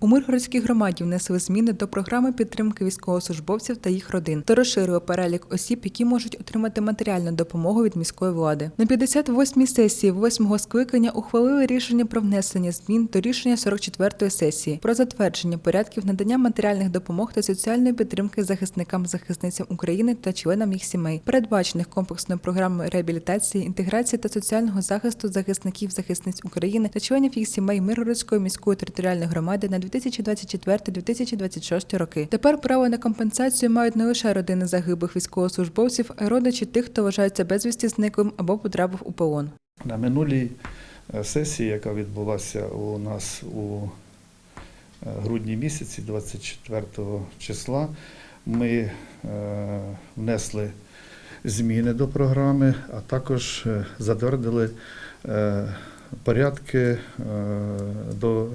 У Миргородській громаді внесли зміни до програми підтримки військовослужбовців та їх родин та розширили перелік осіб, які можуть отримати матеріальну допомогу від міської влади. На 58-й сесії 8-го скликання ухвалили рішення про внесення змін до рішення 44-ї сесії про затвердження порядків надання матеріальних допомог та соціальної підтримки захисникам захисницям України та членам їх сімей, передбачених комплексною програмою реабілітації, інтеграції та соціального захисту захисників захисниць України та членів їх сімей Миргородської міської територіальної громади на 2024-2026 роки. Тепер право на компенсацію мають не лише родини загиблих військовослужбовців, а й родичі тих, хто вважається безвісті зниклим або потрапив у полон. На минулій е, сесії, яка відбулася у нас у е, грудні місяці, 24 числа, ми е, внесли зміни до програми, а також затвердили порядки е, до е,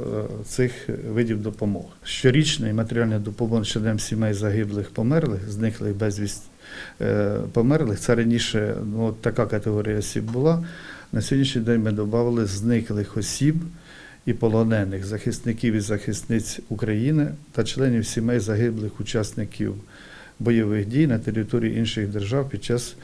цих видів допомог. Щорічний матеріальний допомог щодем сімей загиблих померлих, зниклих безвість е, померлих. Це раніше ну, така категорія осіб була. На сьогоднішній день ми додали зниклих осіб і полонених захисників і захисниць України та членів сімей загиблих учасників бойових дій на території інших держав під час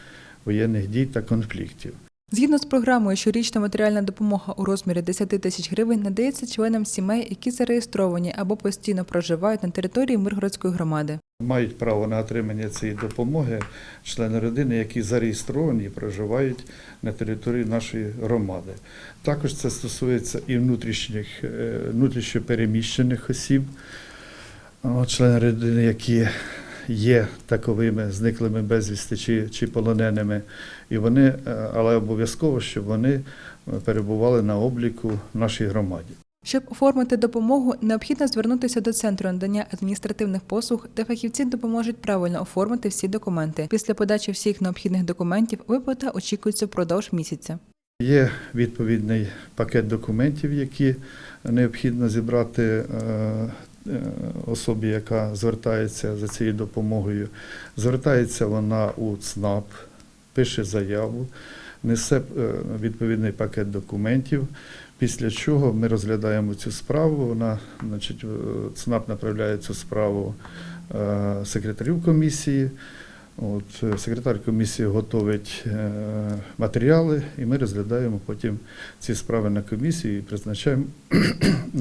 воєнних дій та конфліктів. Згідно з програмою, щорічна матеріальна допомога у розмірі 10 тисяч гривень надається членам сімей, які зареєстровані або постійно проживають на території Миргородської громади. Мають право на отримання цієї допомоги члени родини, які зареєстровані і проживають на території нашої громади. Також це стосується і внутрішніх, е, внутрішньопереміщених осіб, члени родини, які є таковими зниклими безвісти чи, чи полоненими, і вони, е, але обов'язково, щоб вони е, перебували на обліку в нашій громаді. Щоб оформити допомогу, необхідно звернутися до центру надання адміністративних послуг, де фахівці допоможуть правильно оформити всі документи. Після подачі всіх необхідних документів виплата очікується впродовж місяця. Є відповідний пакет документів, які необхідно зібрати е, особі, яка звертається за цією допомогою. Звертається вона у ЦНАП, пише заяву, несе е, відповідний пакет документів. Після чого ми розглядаємо цю справу. Вона, значить, е, ЦНАП направляє цю справу е, секретарю комісії. От, е, секретар комісії готовить е, матеріали, і ми розглядаємо потім ці справи на комісії і призначаємо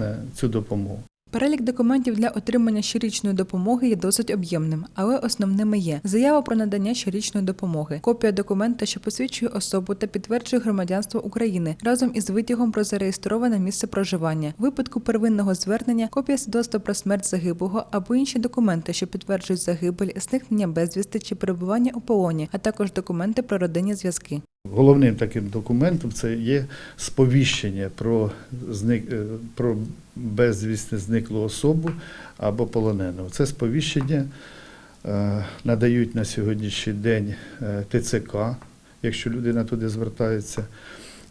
е, цю допомогу. Перелік документів для отримання щорічної допомоги є досить об'ємним, але основними є заява про надання щорічної допомоги, копія документа, що посвідчує особу та підтверджує громадянство України, разом із витягом про зареєстроване місце проживання, випадку первинного звернення, копія свідоцтва про смерть загиблого або інші документи, що підтверджують загибель, зникнення безвісти чи перебування у полоні, а також документи про родинні зв'язки. Головним таким документом це є сповіщення про зник е, про безвісне зниклу особу або полоненого. Це сповіщення е, надають на сьогоднішній день е, ТЦК, якщо людина туди звертається,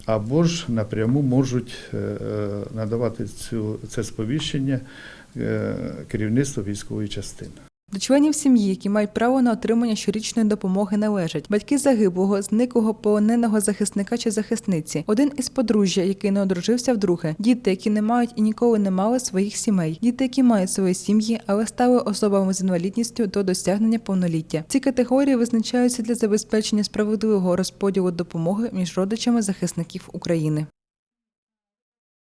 або ж напряму можуть надавати цю це сповіщення керівництво військової частини. До членів сім'ї, які мають право на отримання щорічної допомоги, належать батьки загиблого, зниклого полоненого захисника чи захисниці, один із подружжя, який не одружився вдруге, діти, які не мають і ніколи не мали своїх сімей, діти, які мають свої сім'ї, але стали особами з інвалідністю до досягнення повноліття. Ці категорії визначаються для забезпечення справедливого розподілу допомоги між родичами захисників України.